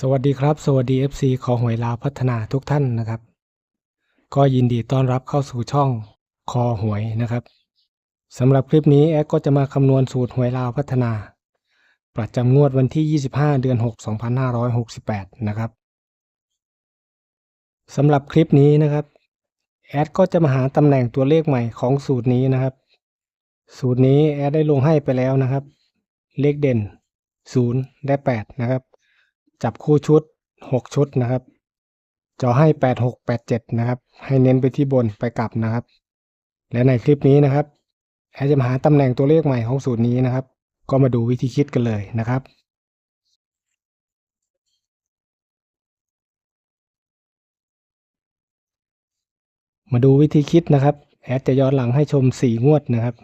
สวัสดีครับ สวัสดี FC ขอหวยลาวพัฒนาทุกท่านนะครับ ก็ยินดีต้อนรับเข้าสู่ช่องคอหวยนะครับสำหรับคลิปนี้แอดก็จะมาคำนวณสูตรหวยลาวพัฒนา ประจำงวดวันที่ 25 เดือน 6 2568 นะครับสำหรับคลิปนี้นะครับแอดก็จะมาหาตำแหน่งตัวเลขใหม่ของสูตรนี้นะครับ สูตรนี้แอดได้ลงให้ไปแล้วนะครับ เลขเด่น0ได้8นะครับ จับคู่ชุด 6 ชุดนะครับจอให้ 8 6 8 7 นะครับ ให้เน้นไปที่บนไปกลับนะครับ และในคลิปนี้นะครับแอดจะมาหาตำแหน่งตัวเลขใหม่ของสูตรนี้นะครับ ก็มาดูวิธีคิดกันเลยนะครับมาดูวิธีคิดนะครับ แอดจะย้อนหลังให้ชม 4 งวดนะครับ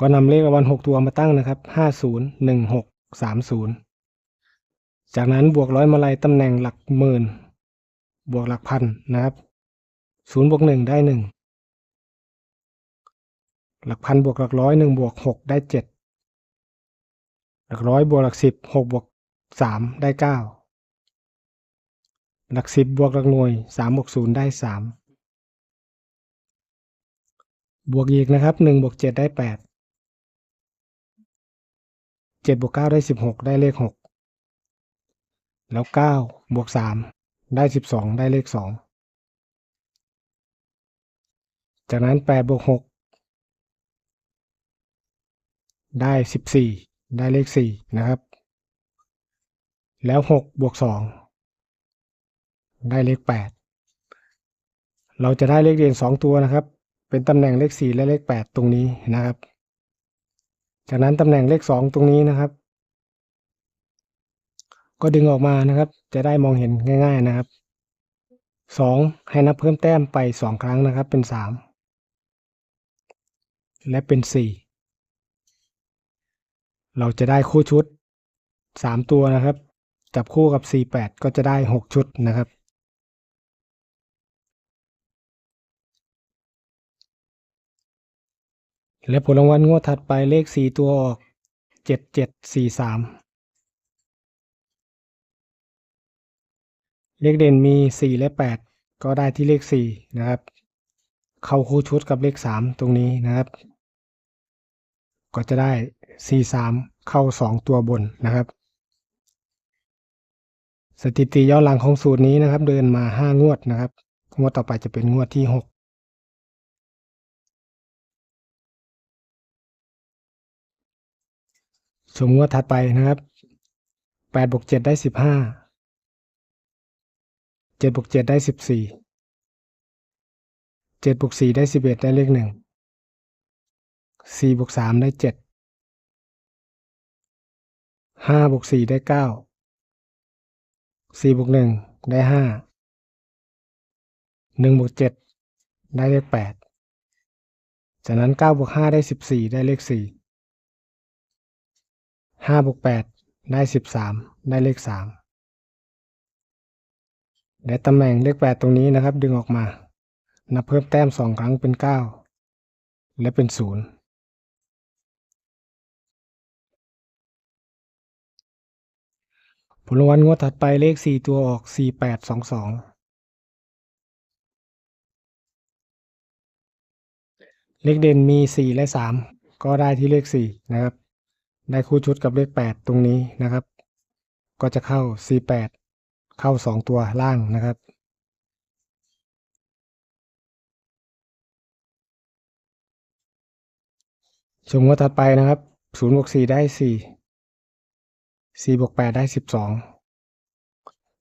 ก็นำเลขรางวัล6ตัวมาตั้งนะครับ 50 16 30 จากนั้นบวกร้อยมาลัยตำแหน่งหลักหมื่น บวกหลักพันนะครับ0บวก1ได้ 1 หลักพันบวกหลักร้อย1บวก6ได้ 7 หลักร้อยบวกหลัก10 6บวก3ได้ 9 หลัก 10 บวกหลักหน่วย3บวก0ได้ 3 บวกอีกนะครับ1บวก7ได้ 8 7บวก9ได้16ได้เลข6แล้ว9บวก3ได้12ได้เลข2จากนั้น8บวก6ได้14ได้เลข4นะครับ แล้ว6บวก2ได้เลข8เราจะได้เลขเด่น2ตัวนะครับ เป็นตำแหน่งเลข4และเลข8ตรงนี้นะครับ จากนั้นตำแหน่งเลข 2 ตรงนี้นะครับ ก็ดึงออกมานะครับ จะได้มองเห็นง่าย ๆนะครับ 2 ให้นับเพิ่มแต้มไป 2 ครั้งนะครับ เป็น 3 และเป็น 4 เราจะได้คู่ชุด 3 ตัวนะครับ จับคู่กับ 4 8 ก็จะได้ 6 ชุดนะครับ และผลรางวัลงวดถัดไปเลข4ตัวออก7743เลขเด่นมี4และ8ก็ได้ที่เลข4นะครับ เข้าคู่ชุดกับเลข3ตรงนี้นะครับ ก็จะได้4 3เข้า2ตัวบนนะครับ สถิติย้อนหลังของสูตรนี้นะครับ เดินมา5งวดนะครับ งวดต่อไปจะเป็นงวดที่ ส่วติวดถัดไปนะครับแปดบวกเจ็ดได้สิบห้าเจ็ดบวกเจ็ดได้สิบสี่เจ็ดบวกสี่ได้สิบเอ็ดได้เลขหนึ่งสี่บวกสามได้เจ็ดห้าบวกสี่ได้เก้าสี่บวกหนึ่งได้ห้าหนึ่งบวกเจ็ดได้เลขแปดจากนั้นเก้าบวกห้าได้สิบสี่ได้เลขสี่ ห้าบวกแปดได้สิบสามได้เลขสามและตำแหน่งเลขแปดตรงนี้นะครับ ดึงออกมา นับเพิ่มแต้มสองครั้งเป็นเก้าและเป็นศูนย์ผลรางวัลงวดถัดไปเลขสี่ตัวออกสี่แปดสองสองเลขเด่นมีสี่และสามก็ได้ที่เลขสี่นะครับ ได้คู่ชุดกับเลข 8 ตรงนี้นะครับ ก็จะเข้า C8 เข้า 2 ตัวล่างนะครับ ชมงวดถัดไปนะครับ0บวก4ได้ 4 4บวก8ได้ 12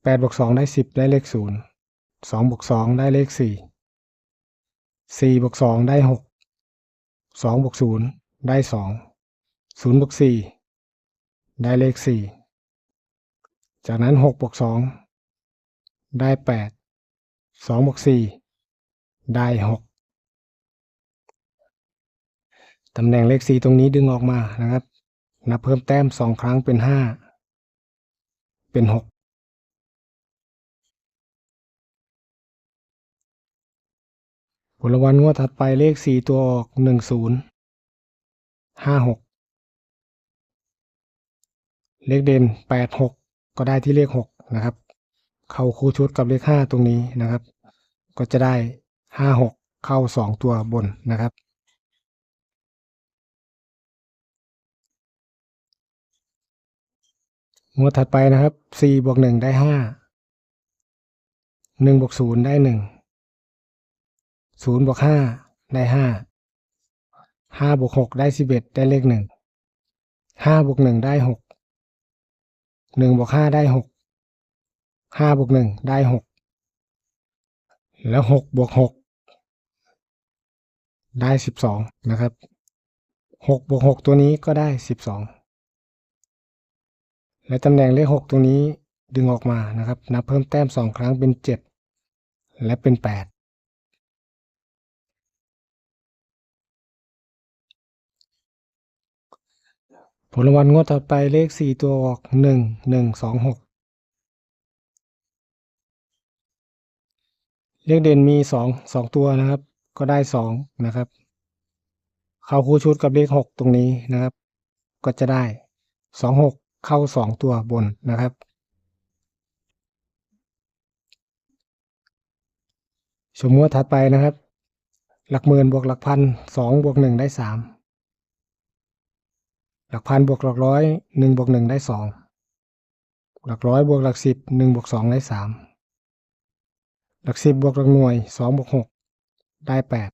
8บวก2ได้ 10 ได้เลข 0 2บวก2ได้เลข 4 4บวก2ได้ 6 2บวก0ได้ 2 0บวก4ได้เลข4จากนั้น6บวก2ได้8 2บวก4ได้6ตำแหน่งเลข4ตรงนี้ดึงออกมานะครับ นับเพิ่มแต้ม2ครั้งเป็น5เป็น6ผลรางวัลงวดถัดไปเลข4ตัวออก10 56 เลขเด่นแปดหกก็ได้ที่เลขหกนะครับ เข้าคู่ชุดกับเลขห้าตรงนี้นะครับ ก็จะได้ห้าหกเข้าสองตัวบนนะครับ งวดถัดไปนะครับสี่บวกหนึ่งได้ห้าหนึ่งบวกศูนย์ได้หนึ่งศูนย์บวกห้าได้ห้าห้าบวกหกได้สิบเอ็ดได้เลขหนึ่งห้าบวกหนึ่งได้หก หนึ่งบวกห้าได้หกห้าบวกหนึ่งได้หกแล้วหกบวกหกได้สิบสองนะครับหกบวกหกตัวนี้ก็ได้สิบสองและตำแหน่งเลขหกตรงนี้ดึงออกมานะครับ นับเพิ่มแต้มสองครั้งเป็นเจ็ดและเป็นแปด ผลรางวัลงวดต่อไปเลขสี่ตัวออกหนึ่งหนึ่งสองหกเลขเด่นมีสองสองตัวนะครับ ก็ได้สองนะครับ เข้าคู่ชุดกับเลขหกตรงนี้นะครับ ก็จะได้สองหกเข้าสองตัวบนนะครับสมมติถัดไปนะครับ หลักหมื่นบวกหลักพันสองบวกหนึ่งได้สาม หลักพันบวกหลักร้อยหนึ่งบวกหนึ่งได้สองหลักร้อยบวกหลักสิบหนึ่งบวกสองได้สามหลักสิบบวกหลักหน่วยสองบวกหกได้แปด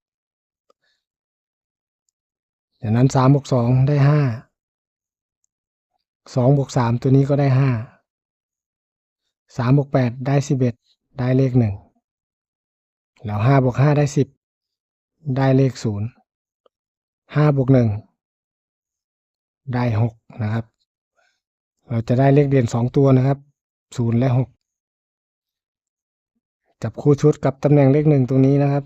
จากนั้นสามบวกสองได้ห้าสองบวกสามตัวนี้ก็ได้ห้าสามบวกแปดได้สิบเอ็ดได้เลขหนึ่งแล้วห้าบวกห้าได้สิบได้เลขศูนย์ห้าบวกหนึ่ง ได้หกนะครับ เราจะได้เลขเด่นสองตัวนะครับศูนย์และหกจับคู่ชุดกับตำแหน่งเลขหนึ่งตรงนี้นะครับ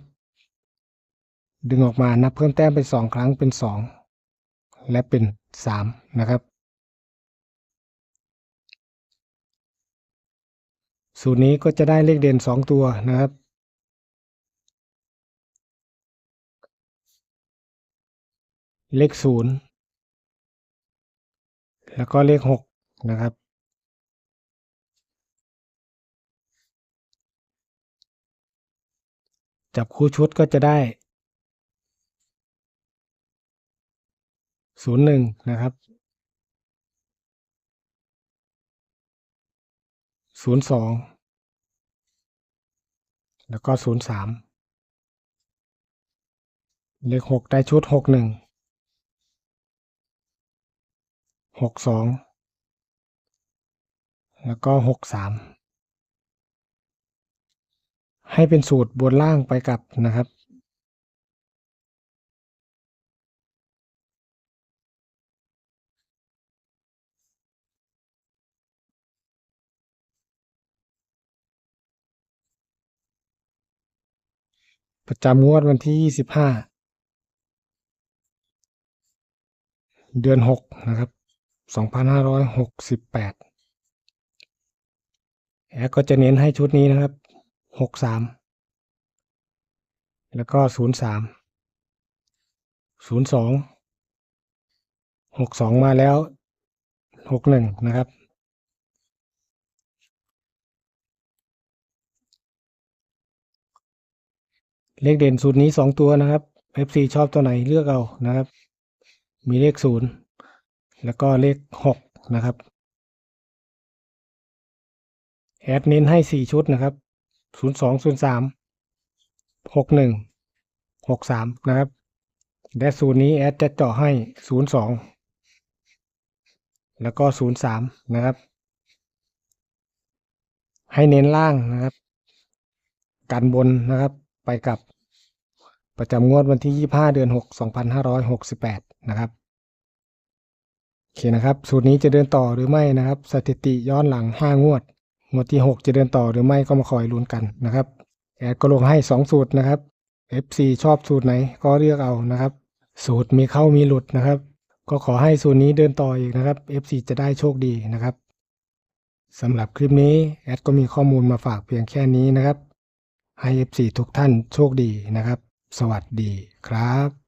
ดึงออกมานับเพิ่มแต้มเป็นสองครั้งเป็นสองและเป็นสามนะครับสูตรนี้ก็จะได้เลขเด่นสองตัวนะครับเลขศูนย์ แล้วก็เลขหกนะครับ จับคู่ชุดก็จะได้ศูนย์หนึ่งนะครับศูนย์สองแล้วก็ศูนย์สามเลขหกได้ชุดหกหนึ่ง หกสองแล้วก็หกสามให้เป็นสูตรบนล่างไปกับนะครับ ประจำงวดวันที่25เดือน6นะครับ 2568แอดก็จะเน้นให้ชุดนี้นะครับ 63 แล้วก็ 03 02 62 มาแล้ว 61 นะครับเลขเด่นสูตรนี้สองตัวนะครับ FC ชอบตัวไหนเลือกเอานะครับ มีเลขศูนย์ แล้วก็เลขหกนะครับ แอดเน้นให้สี่ชุดนะครับศูนย์สองศูนย์สามหกหนึ่งหกสามนะครับ และสูตรนี้แอดจะเจาะให้ศูนย์สองแล้วก็ศูนย์สามนะครับ ให้เน้นล่างนะครับ กันบนนะครับไปกับประจำงวดวันที่ 25 เดือน 6 2568 นะครับ โอเคนะครับ สูตรนี้จะเดินต่อหรือไม่นะครับ สถิติย้อนหลัง 5 งวด งวดที่ 6 จะเดินต่อหรือไม่ก็มาคอยลุ้นกันนะครับแอดก็ลงให้ 2 สูตรนะครับ FC ชอบสูตรไหนก็เลือกเอานะครับ สูตรมีเข้ามีหลุดนะครับ ก็ขอให้สูตรนี้เดินต่ออีกนะครับ FC จะได้โชคดีนะครับสำหรับคลิปนี้แอดก็มีข้อมูลมาฝากเพียงแค่นี้นะครับให้ FC ทุกท่านโชคดีนะครับ สวัสดีครับ